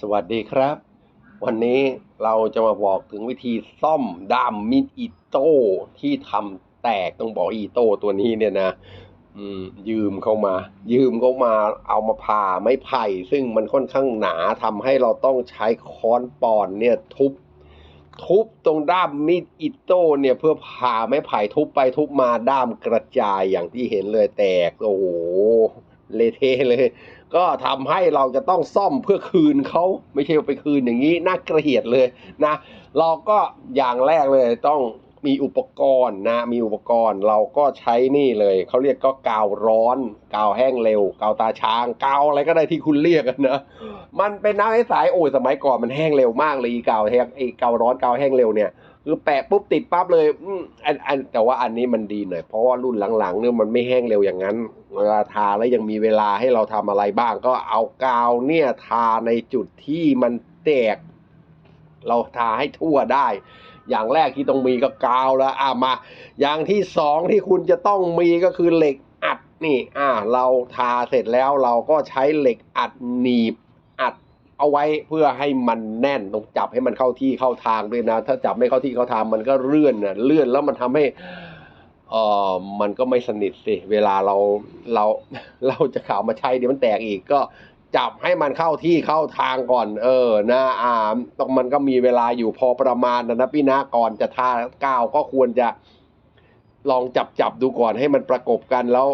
สวัสดีครับ วันนี้เราจะมาบอกถึงวิธีซ่อมด้ามมีดอิโต้ที่ทำแตกต้องบอกอิโต้ตัวนี้เนี่ยนะยืมเข้ามา ยืมเข้ามาเอามาผ่าไม้ไผ่ ซึ่งมันค่อนข้างหนาทำให้เราต้องใช้ค้อนปอนเนี่ยทุบ ทุบตรงด้ามมีดอิโต้เนี่ยเพื่อผ่าไม้ไผ่ทุบไปทุบมาด้ามกระจายอย่างที่เห็นเลยแตกโอ้โห เละเทะเลย ก็ทำให้เราจะต้องซ่อมเพื่อคืนเขาไม่ใช่ไปคืนอย่างนี้น่าเกลียดเลยนะ เราก็อย่างแรกเลยต้อง มีอุปกรณ์นะมีอุปกรณ์เราก็ใช้นี่เลย เขาเรียกก็กาวร้อน กาวแห้งเร็ว กาวตาช้างกาวอะไรก็ได้ที่คุณเรียกกันนะมันเป็นน้ำใสๆโอ้ยสมัยก่อนมันแห้งเร็วมากเลยอีกาวแห้งไอ้กาวร้อนกาวแห้งเร็วเนี่ยคือแปะปุ๊บติดปั๊บเลยอืมอันอันแต่ว่าอันนี้มันดีหน่อยเพราะว่ารุ่นหลังๆเนี่ยมันไม่แห้งเร็วอย่างนั้นเวลาทาแล้วยังมีเวลาให้เราทำอะไรบ้าง ก็เอากาวเนี่ยทาในจุดที่มันแตก เราทาให้ทั่วได้ อย่างแรกที่ต้องมีก็กาวแล้วอะมา อย่างที่สองที่คุณจะต้องมีก็คือเหล็กอัดนี่อ่าเราทาเสร็จแล้วเราก็ใช้เหล็กอัดหนีบอัดเอาไว้เพื่อให้มันแน่นต้องจับให้มันเข้าที่เข้าทางด้วยนะ ถ้าจับไม่เข้าที่เข้าทางมันก็เลื่อนนะเลื่อนแล้วมันทำให้เออมันก็ไม่สนิทสิ เวลาเราเราเราจะข่าวมาใช้เดี๋ยวมันแตกอีกก็ จับให้มันเข้าที่เข้าทางก่อน เออนะอ่าต้องมันก็มีเวลาอยู่พอประมาณนะนะพี่นะก่อนจะทากาวก็ควรจะลองจับจับดูก่อนให้มันประกบกันแล้ว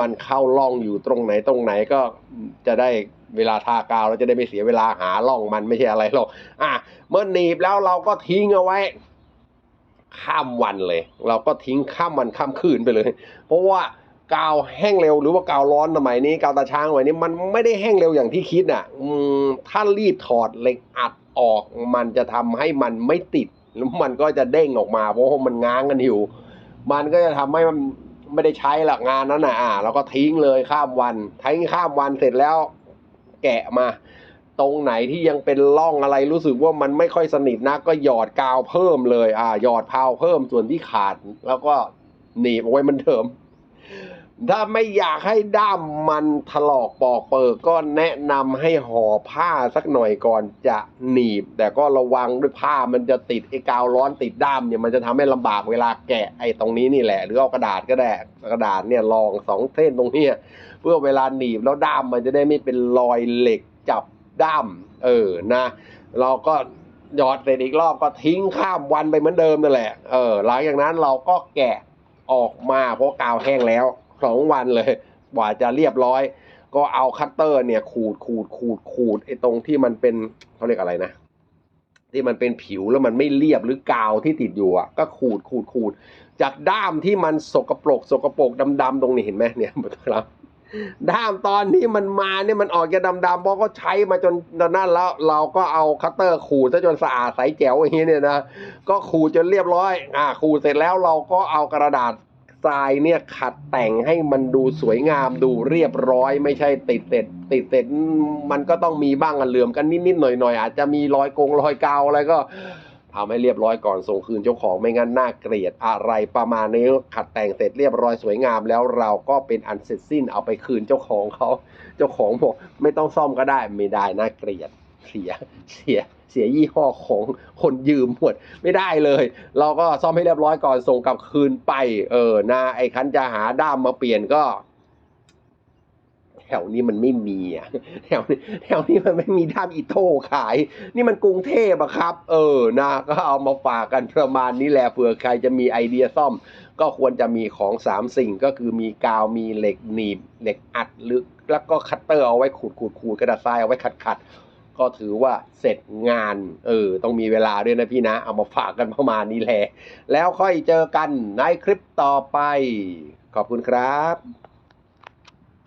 มันเข้าร่องอยู่ตรงไหนตรงไหนก็จะได้เวลาทากาวเราจะได้ไม่เสียเวลาหาร่องมันไม่ใช่อะไรหรอกอะเมื่อหนีบแล้วเราก็ทิ้งเอาไว้ ข้ามวันเลย เราก็ทิ้งข้ามวันข้ามคืนไปเลย เพราะว่า กาวแห้งเร็วหรือว่ากาวร้อนสมัยนี้กาวตาช้างสมัยนี้มันไม่ได้แห้งเร็วอย่างที่คิดอะอืมถ้ารีบถอดเหล็กอัดออก มันจะทำให้มันไม่ติดแล้วมันก็จะเด้งออกมาเพราะมันง้างกันอยู่ มันก็จะทำให้มันไม่ได้ใช้หลักงานนั้นนะอ่าเราก็ทิ้งเลยข้ามวันทิ้งข้ามวันเสร็จแล้ว แกะมา ตรงไหนที่ยังเป็นร่องอะไรรู้สึกว่ามันไม่ค่อยสนิทนะก็หยอดกาวเพิ่มเลย อ่าหยอดพาวเพิ่มส่วนที่ขาด แล้วก็หนีบเอาไว้มันเดิม ถ้าไม่อยากให้ด้ามมันถลอกปอกเปิกก็แนะนำให้ห่อผ้าสักหน่อยก่อนจะหนีบ แต่ก็ระวังด้วยผ้ามันจะติดไอ้กาวร้อนติดด้ามเนี่ยมันจะทำให้ลำบากเวลาแกะไอ้ตรงนี้นี่แหละ หรือเอากระดาษก็ได้กระดาษเนี่ยรองสองเส้นตรงนี้เพื่อเวลาหนีบแล้วด้ามมันจะได้ไม่เป็นรอยเหล็กจับด้าม เออนะ เราก็หยอดเสร็จอีกรอบก็ทิ้งข้ามวันไปเหมือนเดิมนั่นแหละเออหลังจากนั้นเราก็แกะ ออกมาเพราะกาวแห้งแล้วสองวันเลยกว่าจะเรียบร้อย ก็เอาคัตเตอร์เนี่ยขูดขูดขูดขูดไอ้ตรงที่มันเป็นเขาเรียกอะไรนะที่มันเป็นผิวแล้วมันไม่เรียบหรือกาวที่ติดอยู่อะก็ขูดขูดขูด จากด้ามที่มันสกปรกสกปรกดำๆตรงนี้เห็นไหมเนี่ยครับ ด้ามตอนที่มันมาเนี่ยมันออกจะดำๆเพราะก็ใช้มาจนตอนนั้นแล้วเราก็เอาคัตเตอร์ขูดซะจนสะอาดใสแจ๋วอย่างนี้เนี่ยนะก็ขูดจนเรียบร้อย อ่าขูดเสร็จแล้วเราก็เอากระดาษทรายเนี่ยขัดแต่งให้มันดูสวยงามดูเรียบร้อย ไม่ใช่ติดเสร็จ ติดเสร็จมันก็ต้องมีบ้างอะเหลื่อมกันนิดๆหน่อยๆอาจจะมีรอยกงรอยกาวอะไรก็ ทำให้เรียบร้อยก่อนส่งคืนเจ้าของไม่งั้นน่าเกลียดอะไรประมาณนี้ขัดแต่งเสร็จเรียบร้อยสวยงาม แล้วเราก็เป็นอันเสร็จสิ้นเอาไปคืนเจ้าของเขาเจ้าของบอกไม่ต้องซ่อมก็ได้ไม่ได้น่าเกลียดเสียเสียเสียยี่ห้อของคนยืมหมดไม่ได้เลย เราก็ซ่อมให้เรียบร้อยก่อนส่งกลับคืนไป เออนะไอ้คันจะหาด้ามมาเปลี่ยนก็ ถวนี้มันไม่มีอะแถวนี้แถวนี้มันไม่มีด้ามอีโต้ขาย นี่มันกรุงเทพอะครับ เออนะก็เอามาฝากกันประมาณนี้แหละเผื่อใครจะมีไอเดียซ่อม ก็ควรจะมีของสามสิ่งก็คือมีกาวมีเหล็กหนีบเหล็กอัดหรือแล้วก็คัตเตอร์เอาไว้ขูดขูดขูดกระดาษทรายเอาไว้ขัดขัดก็ถือว่าเสร็จงาน เออ ต้องมีเวลาด้วยนะพี่นะ เอามาฝากกันประมาณนี้แหละ แล้วค่อยเจอกันในคลิปต่อไป ขอบคุณครับ